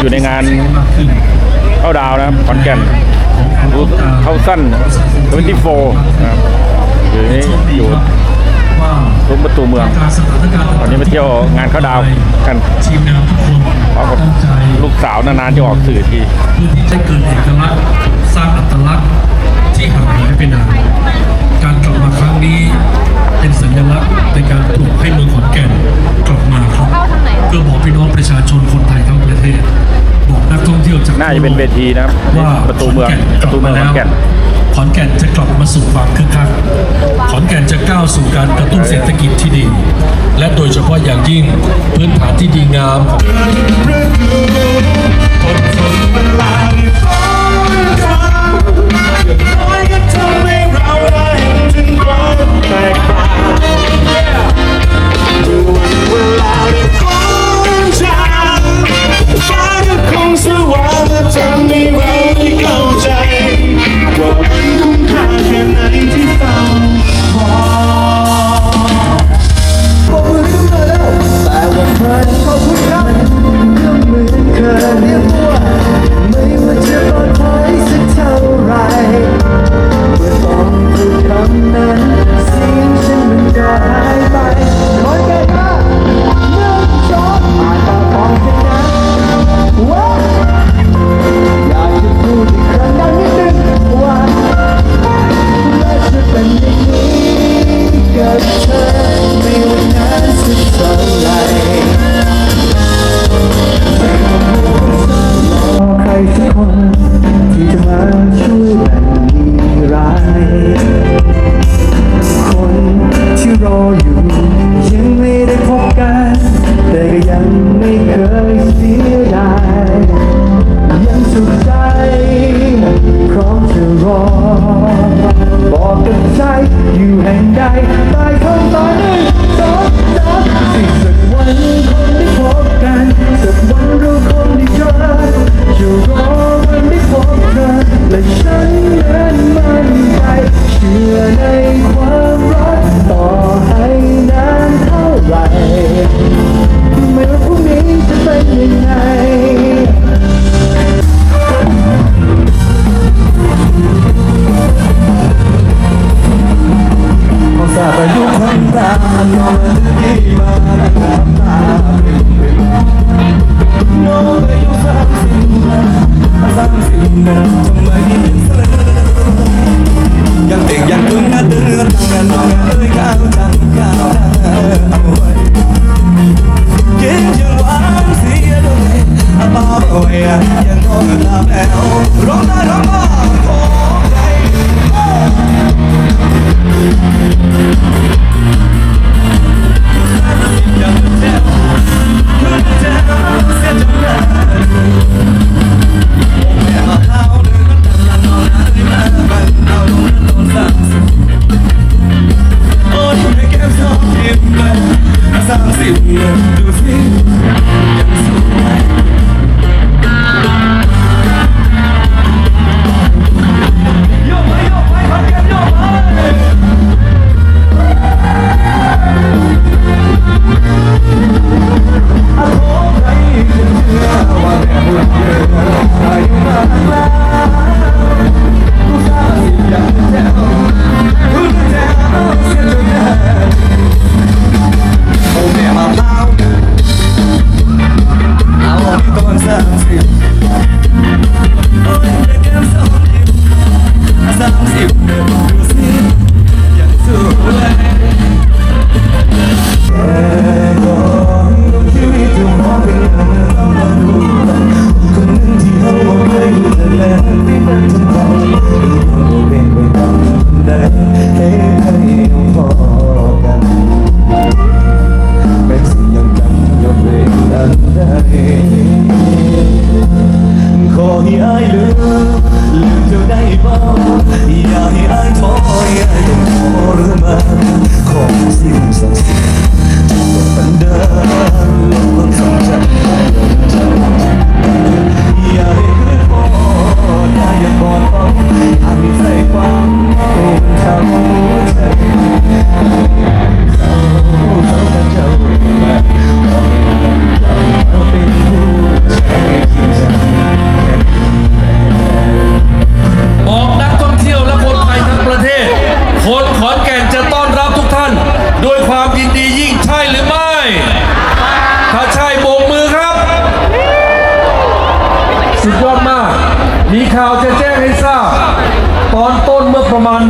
อยู่ในงานมากขึ้นเข้าดาวนะครับขอนแก่นรูเข้าสั้น24นะครับอยู่นี่อยู่ว่าซุ้มประตูเมืองการสถานการณ์วันนี้มาเที่ยวงานเข้าดาวกันทีมงานทุกคนพร้อมกับตั้งใจลูกสาวนานๆจะออกสื่อทีเพื่อที่จะเกิดเอกลักษณ์สร้างอัตลักษณ์ที่ห่างหายไปนานการกลับมาครั้งนี้เป็นสัญลักษณ์ในการปลุกให้เมืองขอนแก่นกลับมาครับเพื่อบอกพี่น้องประชาชนคนไทยทั้งประ เทศบอกนักท่องเที่ยวจากน่าจะเป็นเวทีนะครับว่าประตูเมืองขนปแก่นระตูเมืองขอนแก่นขอนแก่นจะกลับมาสู่ความคึกคักขอนแก่นจะก้าวสู่การกระตุ้นเศรษฐกิจที่ดี และโดยเฉพาะอย่างยิ่งพื้นฐานที่ดีงามของ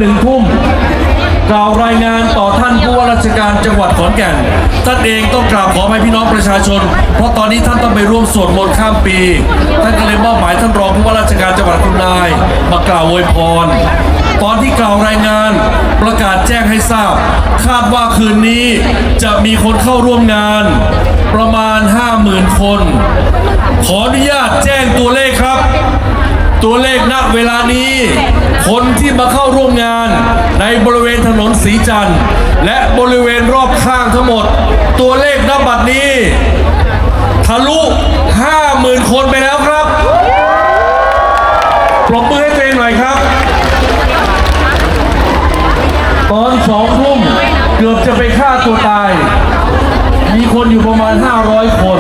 หนึ่งทุ่มกล่าวรายงานต่อท่านผู้ว่าราชการจังหวัดขอนแก่น ท่านเองต้องกราบขออภัยพี่น้องประชาชน เพราะตอนนี้ท่านต้องไปร่วมสวดมนต์ข้ามปี ท่านก็เลยมอบหมายท่านรองผู้ว่าราชการจังหวัดคุณนาย มากล่าวอวยพร ตอนที่กล่าวรายงานประกาศแจ้งให้ทราบ คาดว่าคืนนี้จะมีคนเข้าร่วมงาน ประมาณ 50,000 คน ขออนุญาตแจ้งตัวเลขครับ ตัวเลขณเวลานี้ คนที่มาเข้าร่วมงานในบริเวณถนนสีจันทร์ และบริเวณรอบข้างทั้งหมด ตัวเลขณบัดนี้ ทะลุ50,000 คนไปแล้วครับปรบมือให้ตัวเองหน่อยครับ ตอนสองทุ่มเกือบจะไปฆ่าตัวตาย มีคนอยู่ประมาณ 500 คน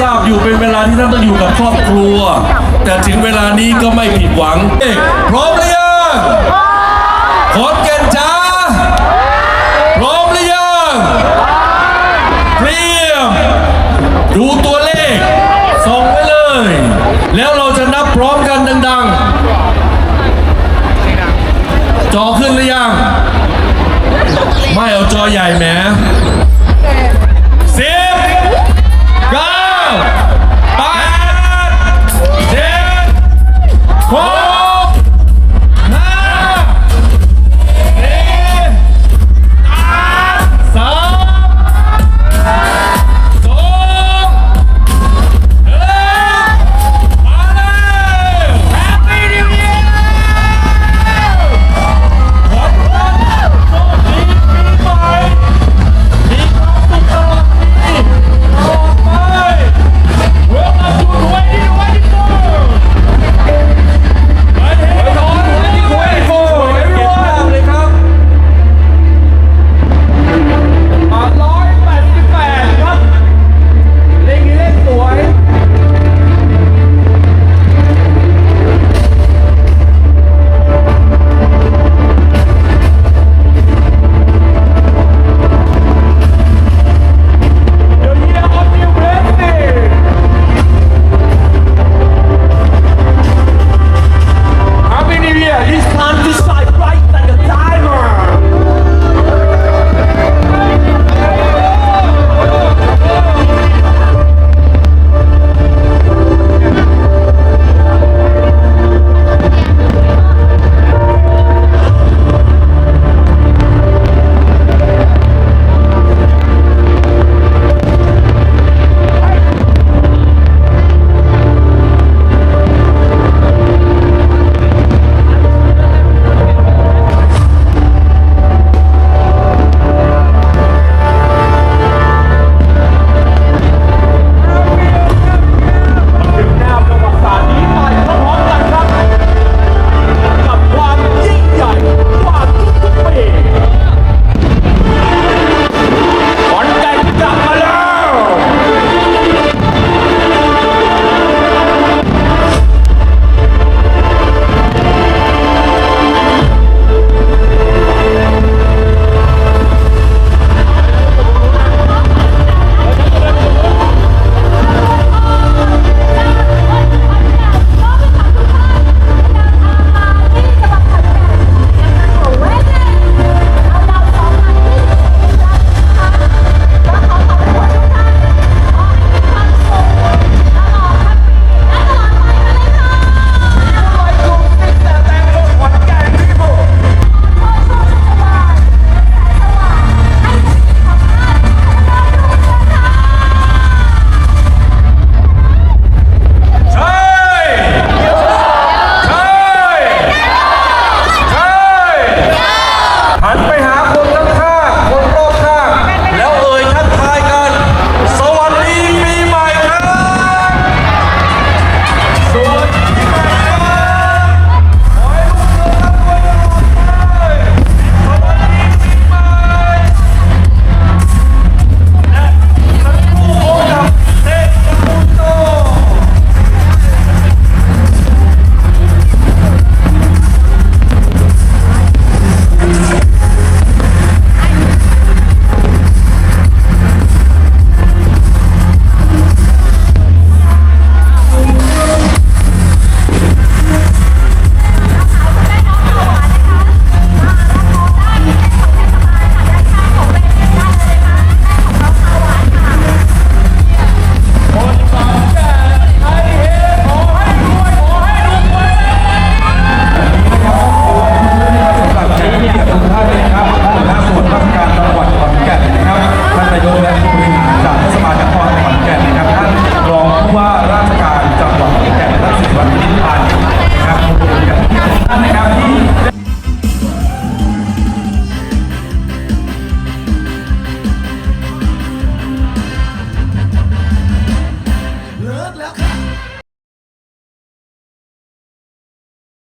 ทราบอยู่เป็นเวลาที่ท่านต้องอยู่กับครอบครัว แต่ถึงเวลานี้ก็ไม่ผิดหวังเอ๊ะพร้อมหรือยังขอนแก่นจ้า